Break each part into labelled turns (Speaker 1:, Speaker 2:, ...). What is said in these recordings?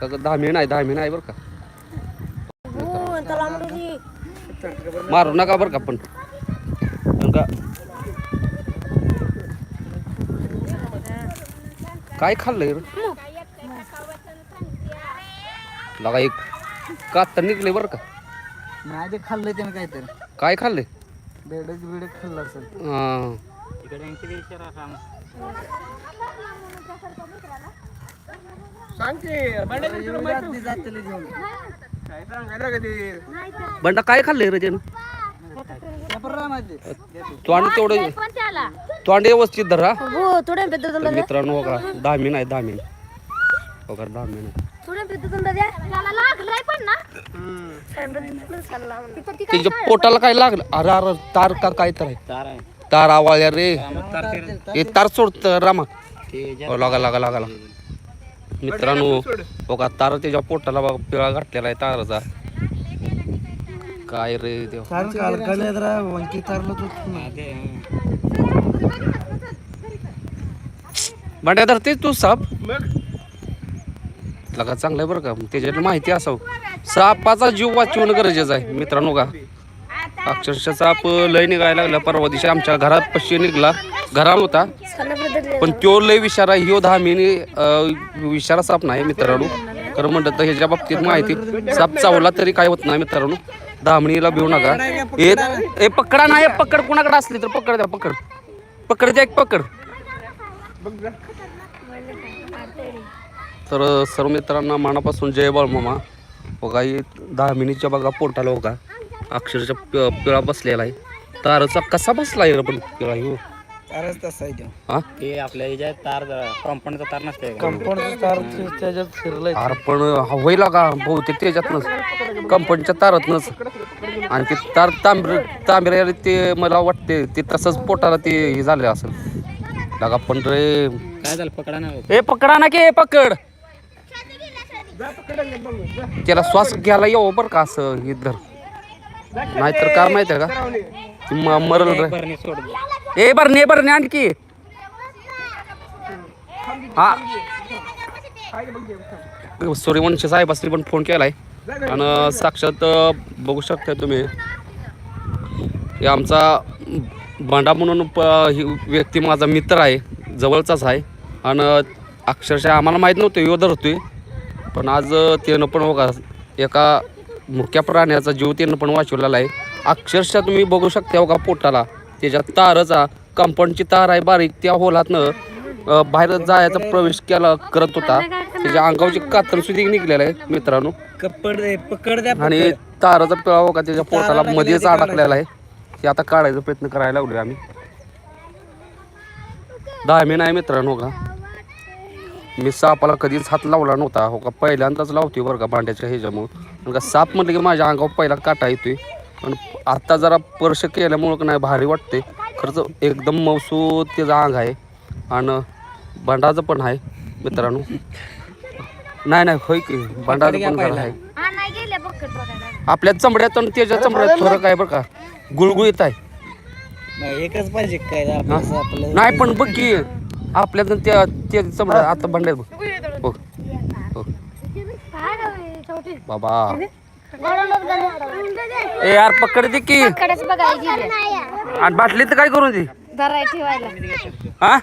Speaker 1: का दहा मिनिट आहे दहा मिनिट आहे बरं का. मारू नका बरं का पण. का काय खाल्लंय लगा एक कात निघले बरं का.
Speaker 2: माझे खाल्लंय त्यानं काहीतरी.
Speaker 1: काय खाल्ले
Speaker 2: बेडक बिडक खाल्लं असेल.
Speaker 1: हा.
Speaker 2: रात्री जातेले घेऊन.
Speaker 1: बंडा काय खाल्लंय रे त्यानं?
Speaker 2: पेपर रामाचे
Speaker 1: तोंड तेवढं तोंड व्यवस्थित धरा.
Speaker 3: हो
Speaker 1: तर मित्रांनो का दहा मिनिट आहे दहा हो का दहा मिनिट
Speaker 3: थोड्या पेत्र द्या त्याला लागलाय पण ना.
Speaker 1: त्याच्या पोटाला काय लागलं? अरे अरे तार का काय तर आहे?
Speaker 2: तार
Speaker 1: आवाळ्या रे. हे तार सोडत रामा. हो, लागा लागा लागा लागा. मित्रांनो का तार त्याच्या पोटाला बघा पिळा घातलेला आहे ताराचा. काय रे देव.
Speaker 2: कारण कालकाले जरा वंकी तारलं
Speaker 1: भांड्या धरते तू साप. लगा चांगलं आहे बरं का? त्याच्यात माहिती असावं. सापाचा जीव वाचवणं गरजेचं आहे. मित्रांनो का अक्षरशः साप लय निघायला लागला. परवा दिवशी आमच्या घरात पश्चिम निघला. घरात होता. पण तो लय विचारा ह्यो दहा मिनी विचारा साप नाही मित्रांनो. खरं म्हणतात तर ह्याच्या बाबतीत माहिती साप चावला तरी काय होत नाही मित्रांनो. धामणीला भिवू नका. ए पकडा नाही पकड कुणाकडे असली तर पकड द्या पकड. पकड द्या एक पकड. तर सर्व मित्रांना मनापासून जय बाळ मामा. बघा हे दहा मिनिटच्या बघा पोटाला बघा. अक्षरशः पि पिळा बसलेला आहे. तारचा कसा बसला आहे पण पिळा हो
Speaker 2: तारच तसा आहे
Speaker 1: हा?
Speaker 4: ते आपल्या ह्याच्यात तार कॉम्पाऊंडचा तार नसते
Speaker 2: कंपाऊंडचं तार त्याच्यात फिरलंय
Speaker 1: अरे पण होईल का बहुतेक त्याच्यातनंच कंपनीच्या तारातनंच आणि ते तार तांबरे तांबरे ते मला वाटते ते तसंच पोटाला ते हे झाले असेल. लागा पण रे.
Speaker 4: काय झालं? पकडा ना
Speaker 1: ए पकडा ना के पकड. त्याला श्वास घ्यायला येऊ बरं का असं हे धर. नाहीतर काय माहिती आहे का? म- मरल रे. ए ने आणखी. हा. सूर्यवंशी साहेबांनी पण फोन केलाय. आणि साक्षात अं, बघू शकता तुम्ही. हे आमचा भांडा म्हणून प- ही व्यक्ती माझा मित्र आहे जवळचाच आहे. आणि अक्षरशः आम्हाला माहीत नव्हतं यो धरतोय. पण आज त्यानं पण बघा एका मुक्या प्राण्याचा जीव त्यानं पण वाचवलेला आहे. अक्षरशः तुम्ही बघू शकता बघा पोटाला. त्याच्या ताराचा कंपाऊंडची तार आहे बारीक त्या होलातनं बाहेर जायचा प्रवेश केला करत होता. त्याच्या अंगावची कातर सुद्धा निघलेला आहे मित्रांनो.
Speaker 2: कपड पकड
Speaker 1: आणि ताराचा पिळा बघा त्याच्या पोटाला मध्येच अडकलेला आहे. ते आता काढायचा प्रयत्न करायला लागलोय आम्ही. दहा महिना आहे मित्रांनो का? मी सापाला कधीच हात लावला नव्हता. हो का पहिल्यांदाच लावतोय बरं का भांड्याच्या ह्याच्यामुळं. का साप म्हटलं की माझ्या अंगावर पहिला काटा येतोय. पण आता जरा स्पर्श केल्यामुळं का नाही भारी वाटते. खरंच एकदम मौसूद त्याचं अंग आहे. आणि भांडाचं पण आहे मित्रांनो. नाही नाही होय की भांडाचं पण आहे.
Speaker 3: हा
Speaker 1: आपल्या चमड्यात आणि त्याच्या चमड्यात फरक आहे बरं का. गुळगुळीत आहे.
Speaker 2: नाही, एकच पाहिजे काय
Speaker 1: नाही पण बघ की आपल्यात आणि त्या त्या चमड्यात आता भांड्यात बघ. बघ बघ.
Speaker 3: काय रे, छोटी
Speaker 1: बाबा. ए यार पकड दे की.
Speaker 3: कडेच
Speaker 1: आणि बाटली तर काय करून दे?
Speaker 3: धराय ठेवायला.
Speaker 1: हा?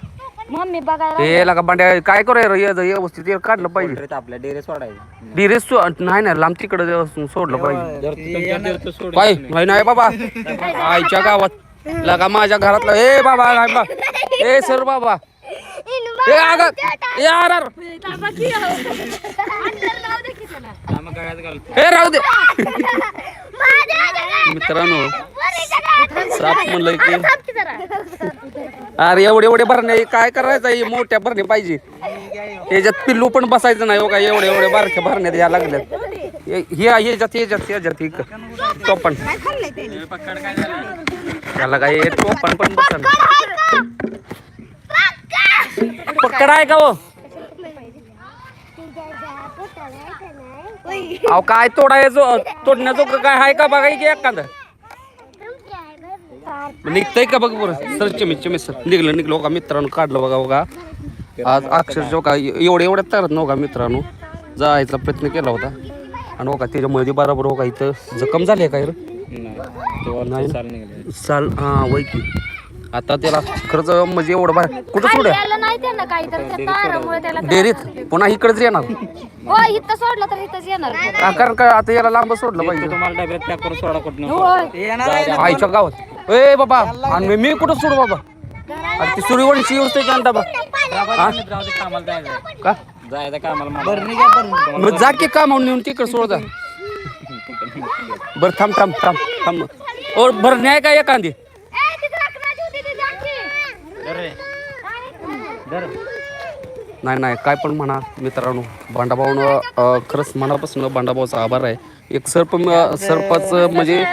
Speaker 3: मम्मी बघायला
Speaker 1: ए लागा भांड्या काय करू यार? ये- व्यवस्थित हे काढलं पाहिजे.
Speaker 4: आपल्या डेरे सोडायचं
Speaker 1: डिरेस नाही नाही लांब तिकडे सोडलं पाहिजे.
Speaker 4: तू
Speaker 1: नाही. बाबा. आईच्या गावात. लगा माझ्या घरातलं ए बाबा नाही बा ए सर बाबा. ए अग ए राहू दे. मित्रांनो साप म्हणलं की अरे एवढे एवढे भरणे काय करायचं? हे मोठ्या भरणे पाहिजे. याच्यात पिल्लू पण बसायचं नाही हो का? एवढे एवढे बारक्या भरण्यात या लागल्यात. हे हे- ह्याच्यात ह्याच्यात ह्याच्यात इक. टोपण. त्याला काय हे टोपण पण बसन पकड आहे का हो? अहो काय तोडायचो तोडण्याचो काय आहे का? बघा की एखादं. निघतंय का बघ बरं? सर चिमी चिमी सर. निघलं निघलं. का मित्रांनो काढलं बघा बघा. आज अक्षरशः का एवढे एवढ्या तरत नव्हता मित्रांनो? जायचा प्रयत्न केला होता. आणि हो का त्याच्यामध्ये बरोबर हो का इथं जखम झाली आहे काय रे?
Speaker 4: नाही साल
Speaker 1: चाल हां वय की. आता त्याला खर्च म्हणजे एवढं बाहेर कुठं सोड
Speaker 3: नाही त्यांना काही तर त्या तारामुळे त्याला
Speaker 1: डेअरीत? पुन्हा इकडेच येणार.
Speaker 3: हो इथं सोडलं तर इथंच येणार.
Speaker 1: का- कारण का आता याला लांब सोडलं पाहिजे?
Speaker 4: तुम्हाला डब्यात पॅक करून सोडा कुठं
Speaker 3: होय.
Speaker 2: येणार आहे ना.
Speaker 1: आईच्या गावात. ए बाबा आणि मी कुठं सोडू बाबा? अरे ती सूर्यवंशी येऊन ते जाण डबा
Speaker 4: कामाला जायचं
Speaker 1: का?
Speaker 4: जायचं कामाला मला.
Speaker 1: मग जा की काम नेऊन तिकडे सोड जा. बरं थांब थांब थांब थांब. ओ बरं न्याय का एखादी? नाही नाही काय पण म्हणा मित्रांनो. भांडाभाऊनं खरंच मनापासून भांडाभाऊचा आभार आहे. एक सर्प सर्पच म्हणजे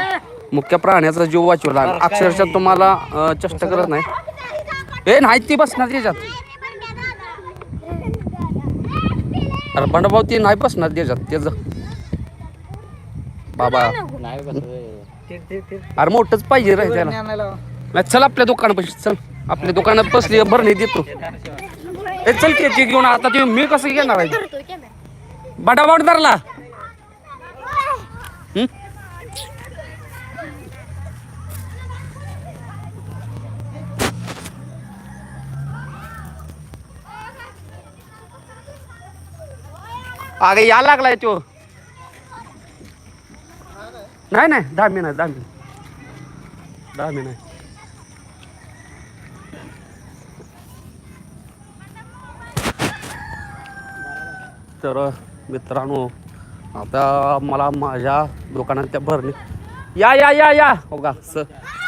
Speaker 1: मुख्य प्राण्याचा जीव वाचवला. आणि अक्षरशः तुम्हाला चेष्टा करत नाही. ए नाही ती बसणार त्याच्यात अरे भांडाभाऊ ती नाही बसणार त्याच्यात त्याचं बाबा.
Speaker 4: नाही बसत
Speaker 2: ते- ते- ते-
Speaker 1: अरे मोठंच पाहिजे रे त्याला. चल आपल्या दुकानापाशी चल. आपल्या दुकानात बसली भरणी देतो. ए चल की ती घेऊन आता ते मी कसं घेणार आहे? बटाबाट धरला. हं? अगे या लागलाय तो. नाही नाही दहा मिनिट दहा मिनिट. दहा मिनिट. तर मित्रांनो आता मला माझ्या दुकानात त्या भरणी या या या या! हो का? स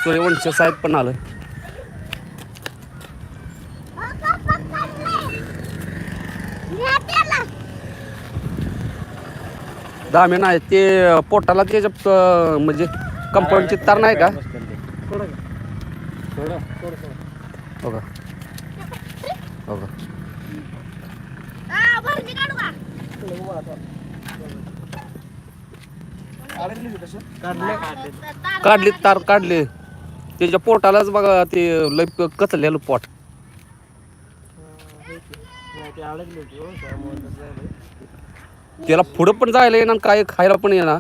Speaker 1: सूर्यवंश साहेब पण आलं. दामे नाही ते पोटाला ते म्हणजे कंपाऊंडची तार नाही का? हो का? हो का? काढली तार काढली. त्याच्या पोटालाच बघा ते लय कचलेलं पोट. त्याला पुढं पण जायला येणार काय खायला पण येणार.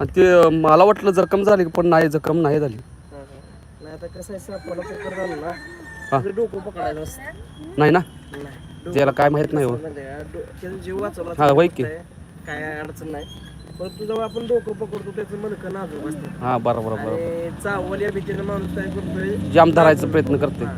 Speaker 1: आणि ते मला वाटलं जखम झाली पण नाही जखम नाही झाली.
Speaker 2: नाही ना.
Speaker 1: हा. त्याला काय माहीत नाही हो.
Speaker 2: त्याचा जीव वाचवला
Speaker 1: हा, होय की.
Speaker 2: काय अडचण नाही. आपण डोकं पकडतो त्याचं मणकं नाजूक असते.
Speaker 1: हा बरोबर बरोबर.
Speaker 2: आणि चावल या भीतीनं माणूस काय करतोय?
Speaker 1: जाम धरायचा प्रयत्न करते
Speaker 2: हा.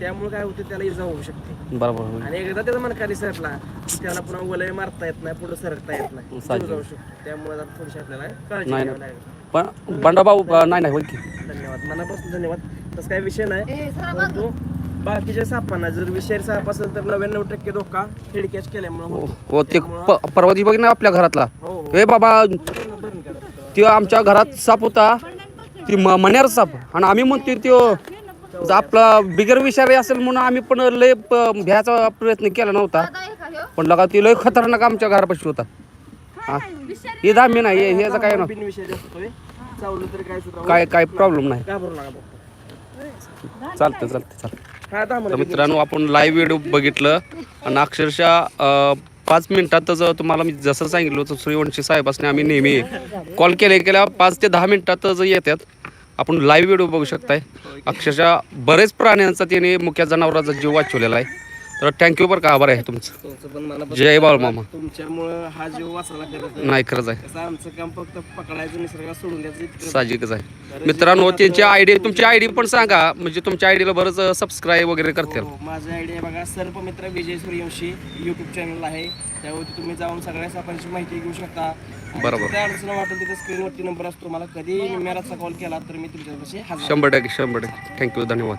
Speaker 2: त्यामुळे काय होतं त्याला इजा होऊ शकते.
Speaker 1: बरोबर
Speaker 2: आणि एकदा त्याचा मणका सरला की त्याला पुन्हा वलय मारता येत नाही पुढे सरकता येत नाही. जीव
Speaker 1: साहजिक.
Speaker 2: जाऊ शकतो. त्यामुळे जरा थोडीशी आपल्याला काळजी
Speaker 1: नाही,
Speaker 2: घ्यावी
Speaker 1: नाही.
Speaker 2: लागेल.
Speaker 1: पण बंडाभाऊ अं, नाही नाही होईल की.
Speaker 2: धन्यवाद. मनापासून धन्यवाद. तसं काही विषय नाही. परंतु बाकीच्या सापांना जर विषारी साप असेल तर नव्याण्णव टक्के धोका हेड कॅच केल्यामुळे
Speaker 1: हो. हो ते प- परवा दिवशी बघ ना आपल्या घरातला.
Speaker 2: हो हो.
Speaker 1: ए बाबा? ते आमच्या घरात साप होता. ती म- मण्यार साप. आणि आम्ही म्हणतोय त्यो आपला बिगर विषारी असेल म्हणून आम्ही पण लय प- भ्यायचा प्रयत्न केला नव्हता. पण लगा ती लय खतरनाक आमच्या घरापाशी होता. हा. हे धाम्य नाही हे- ह्याचं काय ना
Speaker 2: बिनविषारी असतोय. चावलं तरी काय सुद्धा
Speaker 1: काय काय प्रॉब्लेम नाही.
Speaker 2: घाबरू नका बघ
Speaker 1: चालतं चालतं चालतं
Speaker 2: हा
Speaker 1: तर मित्रांनो आपण लाईव्ह व्हिडिओ बघितलं. आणि अक्षरशः अं, पाच मिनिटातच तुम्हाला मी जसं सांगितलं होतं सूर्यवंशी साहेबांनी आम्ही नेहमी कॉल केले. केल्या पाच ते दहा मिनिटातच येतात. आपण लाईव्ह व्हिडिओ बघू शकताय. अक्षरशः बरेच प्राण्यांचा त्याने मुख्य जनावरांचा जीव वाचवलेला आहे. तर थँक्यू बरं का आभार आहे तुमचं.
Speaker 2: तुमचं पण मला
Speaker 1: जय बाळ मामा.
Speaker 2: तुमच्यामुळं हा जीव वाचला करत
Speaker 1: नाही खरंच आहे.
Speaker 2: कसं आमचं काम फक्त पकडायचं निसर्गात सोडून द्यायचं इतकं
Speaker 1: साहजिकच आहे. मित्रांनो त्यांची आय डी तुमची आय डी पण सांगा. म्हणजे तुमच्या आय डीला बरंच सबस्क्राईब वगैरे करतील.
Speaker 2: हो, माझं आयडिया बघा सर्पमित्र विजय सूर्यवंशी युट्यूब चॅनल आहे. त्यावरती तुम्ही जाऊन सगळ्या सापांची माहिती घेऊ शकता. आणि
Speaker 1: बरोबर.
Speaker 2: अडचण वाटेल तिथे स्क्रीनवरती नंबर असतो. मला कधी मेराचा कॉल केला तर मी तुमच्यापाशी हजर
Speaker 1: शंभर टक्के शंभर टक्के. थँक्यू धन्यवाद.